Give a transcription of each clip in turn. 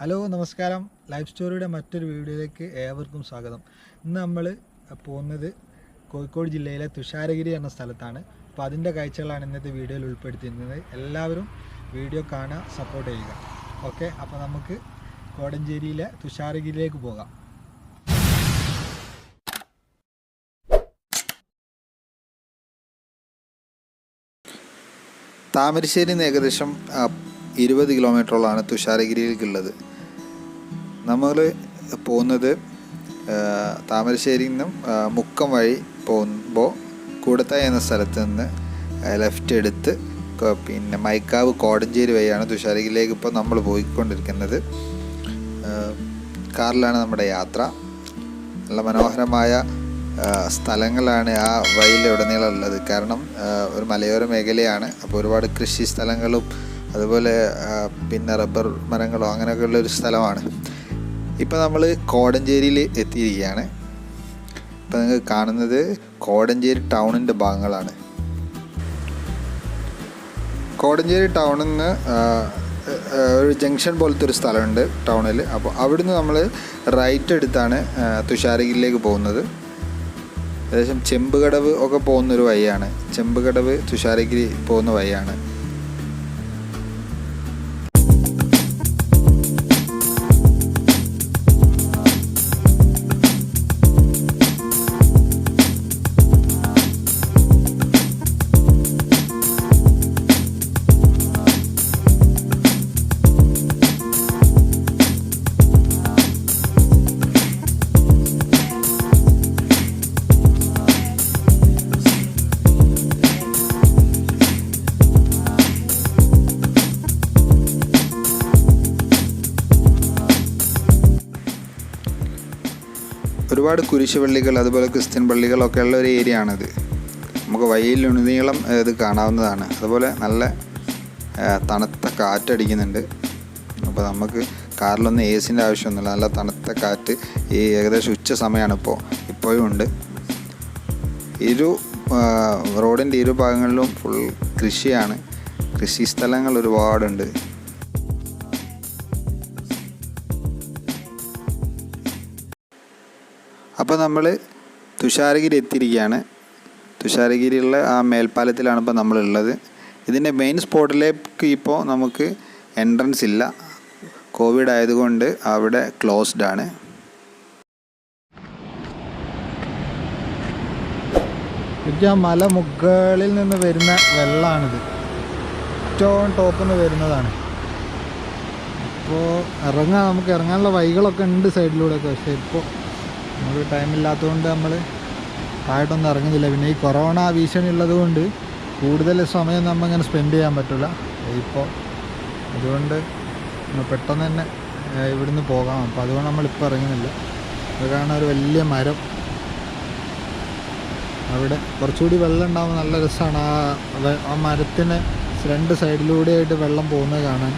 Hello നമസ്കാരം. Life സ്റ്റോറിയുടെ മറ്റൊരു വീഡിയോയിലേക്ക് ഏവർക്കും സ്വാഗതം. ഇന്ന് നമ്മൾ പോകുന്നത് കോഴിക്കോട് ജില്ലയിലെ തുഷാരഗിരി എന്ന സ്ഥലത്താണ്. അപ്പോൾ അതിന്റെ കാഴ്ചകളാണ് ഇന്നത്തെ വീഡിയോയിൽ ഉൾപ്പെടുത്തിയിരുന്നത്. എല്ലാവരും വീഡിയോ കാണുക സപ്പോർട്ട് ചെയ്യുക. ഓക്കെ അപ്പോൾ നമുക്ക് കോടഞ്ചേരിയിലെ തുഷാരഗിരിയിലേക്ക് പോകാം. താമരശ്ശേരിന്ന് ഏകദേശം ഇരുപത് കിലോമീറ്ററോളാണ് തുഷാരഗിരിയിലേക്കുള്ളത്. നമ്മൾ പോകുന്നത് താമരശ്ശേരിയിൽ നിന്നും മുക്കം വഴി പോകുമ്പോൾ കൂടത്തായി എന്ന സ്ഥലത്ത് നിന്ന് ലെഫ്റ്റ് എടുത്ത് പിന്നെ മൈക്കാവ് കോടഞ്ചേരി വഴിയാണ് തുഷാരഗിരിയിലേക്ക് ഇപ്പോൾ നമ്മൾ പോയിക്കൊണ്ടിരിക്കുന്നത്. കാറിലാണ് നമ്മുടെ യാത്ര. നല്ല മനോഹരമായ സ്ഥലങ്ങളാണ് ആ വഴിയിലുടനീളം ഉള്ളത് കാരണം ഒരു മലയോര മേഖലയാണ്. അപ്പോൾ ഒരുപാട് കൃഷി സ്ഥലങ്ങളും അതുപോലെ പിന്നെ റബ്ബർ മരങ്ങളോ അങ്ങനെയൊക്കെ ഉള്ള ഒരു സ്ഥലമാണ്. ഇപ്പോൾ നമ്മൾ കോടഞ്ചേരിയിൽ എത്തിയിരിക്കുകയാണ്. ഇപ്പോൾ നിങ്ങൾ കാണുന്നത് കോടഞ്ചേരി ടൗണിന്റെ ഭാഗങ്ങളാണ്. കോടഞ്ചേരി ടൗണിൽ നിന്ന് ഒരു ജംഗ്ഷൻ പോലത്തെ ഒരു സ്ഥലമുണ്ട് ടൗണിൽ അപ്പോൾ അവിടുന്ന് നമ്മൾ റൈറ്റ് എടുത്താണ് തുഷാരഗിരിയിലേക്ക് പോകുന്നത്. ഏകദേശം ചെമ്പുകടവ് ഒക്കെ പോകുന്നൊരു വഴിയാണ്. ചെമ്പുകടവ് തുഷാരഗിരി പോകുന്ന വഴിയാണ്. ഒരുപാട് കുരിശുപള്ളികൾ അതുപോലെ ക്രിസ്ത്യൻ പള്ളികളൊക്കെ ഉള്ള ഒരു ഏരിയ ആണിത്. നമുക്ക് വഴിയിലുടനീളം ഇത് കാണാവുന്നതാണ്. അതുപോലെ നല്ല തണുത്ത കാറ്റടിക്കുന്നുണ്ട് അപ്പോൾ നമുക്ക് കാറിലൊന്നും എ സിന്റെ ആവശ്യമൊന്നുമില്ല. നല്ല തണുത്ത കാറ്റ് ഈ ഏകദേശം ഉച്ച സമയമാണ് ഇപ്പോൾ ഇപ്പോഴും ഉണ്ട്. ഇരു റോഡിന്റെ ഇരു ഭാഗങ്ങളിലും ഫുൾ കൃഷിയാണ്. കൃഷി സ്ഥലങ്ങൾ ഒരുപാടുണ്ട്. അപ്പോൾ നമ്മൾ തുഷാരഗിരി എത്തിയിരിക്കുകയാണ് തുഷാരഗിരിയുള്ള ആ മേൽപ്പാലത്തിലാണ് ഇപ്പോൾ നമ്മളുള്ളത്. ഇതിന്റെ മെയിൻ സ്പോട്ടിലേക്ക് ഇപ്പോൾ നമുക്ക് എൻട്രൻസ് ഇല്ല. കോവിഡ് ആയതുകൊണ്ട് അവിടെ ക്ലോസ്ഡ് ആണ്. മല മുകളിൽ നിന്ന് വരുന്ന വെള്ളമാണിത് ഏറ്റവും ടോപ്പിൽ നിന്ന് വരുന്നതാണ്. അപ്പോൾ ഇറങ്ങാൻ നമുക്ക് ഇറങ്ങാനുള്ള വഴികളൊക്കെ ഉണ്ട് സൈഡിലൂടെയൊക്കെ പക്ഷേ ഇപ്പോൾ നമുക്ക് ടൈമില്ലാത്തതുകൊണ്ട് നമ്മൾ താഴോട്ടൊന്നും ഇറങ്ങുന്നില്ല. പിന്നെ ഈ കൊറോണ ഭീഷണി ഉള്ളതുകൊണ്ട് കൂടുതൽ സമയം നമ്മൾ ഇങ്ങനെ സ്പെൻഡ് ചെയ്യാൻ പറ്റില്ല ഇപ്പോൾ അതുകൊണ്ട് നമ്മൾ പെട്ടെന്ന് തന്നെ ഇവിടുന്ന് പോകാം. അപ്പോൾ അതുകൊണ്ട് നമ്മളിപ്പോൾ ഇറങ്ങുന്നില്ല. അത് കാരണം ഒരു വലിയ മരം. അവിടെ കുറച്ചുകൂടി വെള്ളം ഉണ്ടാകുമ്പോൾ നല്ല രസമാണ്. ആ ആ മരത്തിന് രണ്ട് സൈഡിലൂടെ ആയിട്ട് വെള്ളം പോകുന്നത് കാണാൻ.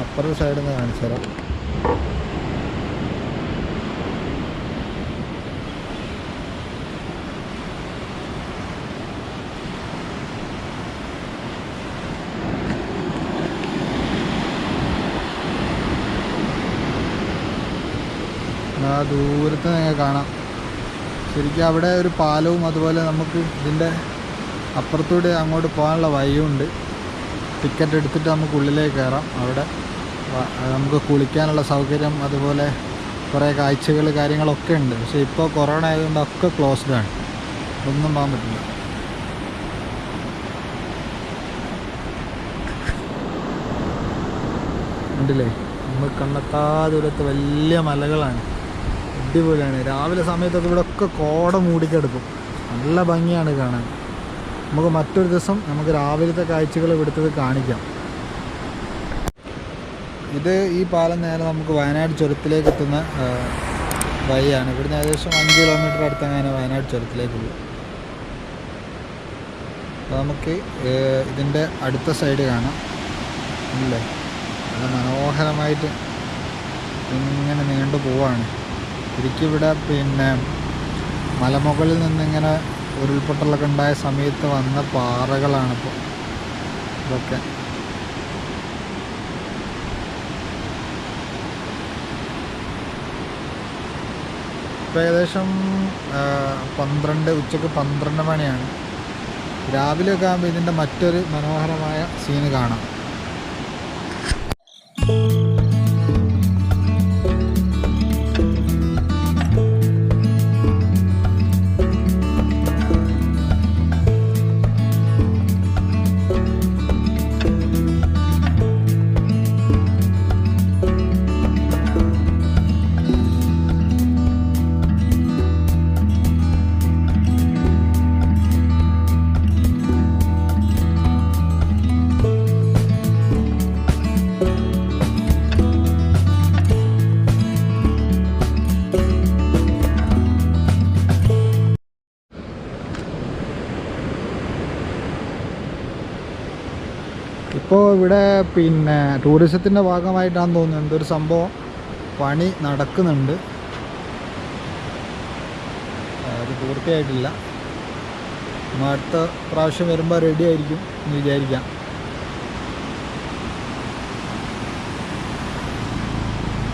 അപ്പുറത്തെ സൈഡിൽ നിന്ന് കാണിച്ചു തരാം ആ ദൂരത്ത് നിങ്ങൾ കാണാം. ശരിക്കും അവിടെ ഒരു പാലവും അതുപോലെ നമുക്ക് ഇതിന്റെ അപ്പുറത്തൂടെ അങ്ങോട്ട് പോകാനുള്ള വഴിയുണ്ട്. ടിക്കറ്റ് എടുത്തിട്ട് നമുക്ക് ഉള്ളിലേക്ക് കയറാം. അവിടെ നമുക്ക് കുളിക്കാനുള്ള സൗകര്യം അതുപോലെ കുറേ കാഴ്ചകൾ കാര്യങ്ങളൊക്കെ ഉണ്ട്. പക്ഷേ ഇപ്പോൾ കൊറോണ ആയതുകൊണ്ട് ഒക്കെ ക്ലോസ്ഡ് ആണ്. ഒന്നും പോകാൻ പറ്റില്ല. ഉണ്ടല്ലേ നമ്മൾ കണ്ടെത്താ ദൂരത്ത് വലിയ മലകളാണ്. അടിപൊളിയാണ്. രാവിലെ സമയത്തൊക്കെ ഇവിടെ ഒക്കെ കോട മൂടിക്കെടുക്കും. നല്ല ഭംഗിയാണ് കാണാൻ. നമുക്ക് മറ്റൊരു ദിവസം നമുക്ക് രാവിലത്തെ കാഴ്ചകൾ ഇവിടുത്തത് കാണിക്കാം. ഇത് ഈ പാലം നേരെ നമുക്ക് വയനാട് ചുരത്തിലേക്ക് എത്തുന്ന വഴിയാണ്. ഇവിടുന്ന് ഏകദേശം അഞ്ച് കിലോമീറ്റർ അടുത്തങ്ങനെ വയനാട് ചുരത്തിലേക്കുള്ളൂ. അപ്പോൾ നമുക്ക് ഇതിന്റെ അടുത്ത സൈഡ് കാണാം. ഇല്ലേ? നല്ല മനോഹരമായിട്ട് ഇങ്ങനെ നീണ്ടു പോവാണ്. എനിക്കിവിടെ പിന്നെ മലമുകളിൽ നിന്നിങ്ങനെ ഉരുൾപൊട്ടലൊക്കെ ഉണ്ടായ സമയത്ത് വന്ന പാറകളാണിപ്പോൾ. ഇതൊക്കെ. ഇപ്പം ഏകദേശം പന്ത്രണ്ട് ഉച്ചയ്ക്ക് പന്ത്രണ്ട് മണിയാണ്. രാവിലെയൊക്കെ ആകുമ്പോൾ ഇതിന്റെ മറ്റൊരു മനോഹരമായ സീന് കാണാം. ഇവിടെ പിന്നെ ടൂറിസത്തിന്റെ ഭാഗമായിട്ടാണ് തോന്നുന്നത്. എന്തൊരു സംഭവം? പണി നടക്കുന്നുണ്ട്. അത് പൂർത്തിയായിട്ടില്ല. അടുത്ത പ്രാവശ്യം വരുമ്പോൾ റെഡി ആയിരിക്കും എന്ന് വിചാരിക്കാം.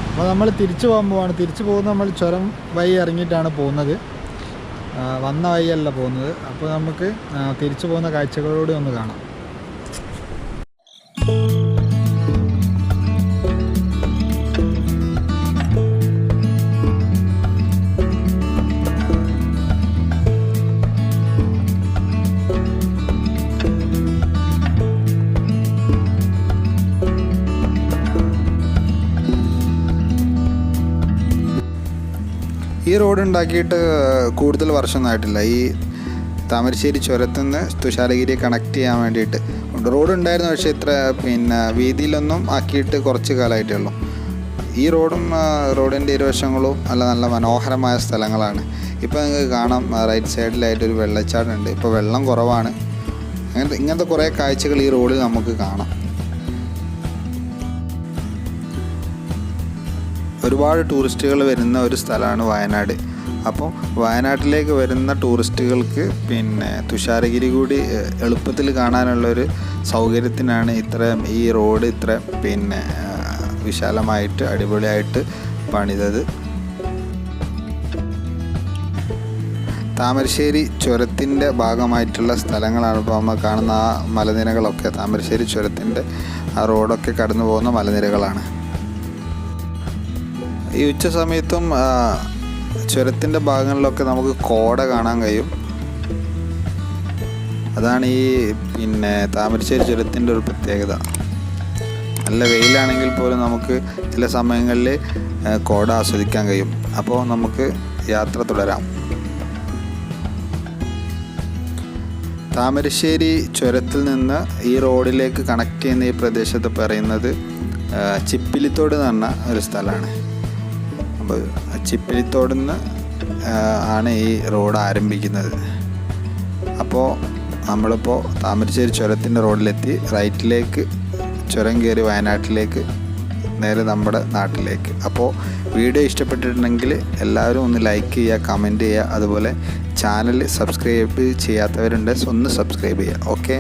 അപ്പോൾ നമ്മൾ തിരിച്ചു പോകാൻ പോവാണ്. തിരിച്ചു പോകുന്നത് നമ്മൾ ചുരം വഴി ഇറങ്ങിയിട്ടാണ് പോകുന്നത്. വന്ന വഴിയല്ല പോകുന്നത്. അപ്പോൾ നമുക്ക് തിരിച്ചു പോകുന്ന കാഴ്ചകളോടെ ഒന്ന് കാണാം. റോഡ് ഉണ്ടാക്കിയിട്ട് കൂടുതൽ വർഷമൊന്നും ആയിട്ടില്ല. ഈ താമരശ്ശേരി ചുരത്തു നിന്ന് തുഷാരഗിരി കണക്ട് ചെയ്യാൻ വേണ്ടിയിട്ട്. റോഡ് ഉണ്ടായിരുന്നു പക്ഷേ ഇത്ര പിന്നെ വീതിയിലൊന്നും ആക്കിയിട്ട് കുറച്ച് കാലമായിട്ടേ ഉള്ളൂ. ഈ റോഡും റോഡിന്റെ ഇരുവശങ്ങളും നല്ല നല്ല മനോഹരമായ സ്ഥലങ്ങളാണ്. ഇപ്പോൾ നിങ്ങൾക്ക് കാണാം റൈറ്റ് സൈഡിലായിട്ടൊരു ഒരു വെള്ളച്ചാട്ടം ഉണ്ട് ഇപ്പോൾ വെള്ളം കുറവാണ്. അങ്ങനത്തെ ഇങ്ങനത്തെ കുറേ കാഴ്ചകൾ ഈ റോഡിൽ നമുക്ക് കാണാം. ഒരുപാട് ടൂറിസ്റ്റുകൾ വരുന്ന ഒരു സ്ഥലമാണ് വയനാട്. അപ്പോൾ വയനാട്ടിലേക്ക് വരുന്ന ടൂറിസ്റ്റുകൾക്ക് പിന്നെ തുഷാരഗിരി കൂടി എളുപ്പത്തിൽ കാണാനുള്ളൊരു സൗകര്യത്തിനാണ് ഇത്രയും ഈ റോഡ് ഇത്ര പിന്നെ വിശാലമായിട്ട് അടിപൊളിയായിട്ട് പണിതത്. താമരശ്ശേരി ചുരത്തിന്റെ ഭാഗമായിട്ടുള്ള സ്ഥലങ്ങളാണ് ഇപ്പോൾ നമ്മൾ കാണുന്ന ആ മലനിരകളൊക്കെ. താമരശ്ശേരി ചുരത്തിന്റെ ആ റോഡൊക്കെ കടന്നു പോകുന്ന മലനിരകളാണ്. ഈ ഉച്ച സമയത്തും ചുരത്തിന്റെ ഭാഗങ്ങളിലൊക്കെ നമുക്ക് കോട കാണാൻ കഴിയും. അതാണ് ഈ പിന്നെ താമരശ്ശേരി ചുരത്തിന്റെ ഒരു പ്രത്യേകത. നല്ല വെയിലാണെങ്കിൽ പോലും നമുക്ക് ചില സമയങ്ങളിൽ കോട ആസ്വദിക്കാൻ കഴിയും. അപ്പോൾ നമുക്ക് യാത്ര തുടരാം. താമരശ്ശേരി ചുരത്തിൽ നിന്ന് ഈ റോഡിലേക്ക് കണക്ട് ചെയ്യുന്ന ഈ പ്രദേശത്ത് പറയുന്നത് ചിപ്പിലിത്തോട് എന്ന് പറഞ്ഞ ഒരു സ്ഥലമാണ്. അപ്പോൾ ചിപ്പിലിത്തോടുന്ന് ആണ് ഈ റോഡ് ആരംഭിക്കുന്നത്. അപ്പോൾ നമ്മളിപ്പോൾ താമരശ്ശേരി ചുരത്തിന്റെ റോഡിലെത്തി റൈറ്റിലേക്ക് ചുരം കയറി വയനാട്ടിലേക്ക് നേരെ നമ്മുടെ നാട്ടിലേക്ക്. അപ്പോൾ വീഡിയോ ഇഷ്ടപ്പെട്ടിട്ടുണ്ടെങ്കിൽ എല്ലാവരും ഒന്ന് ലൈക്ക് ചെയ്യുക കമന്റ് ചെയ്യുക. അതുപോലെ ചാനൽ സബ്സ്ക്രൈബ് ചെയ്യാത്തവരുണ്ട് ഒന്ന് സബ്സ്ക്രൈബ് ചെയ്യുക. ഓക്കെ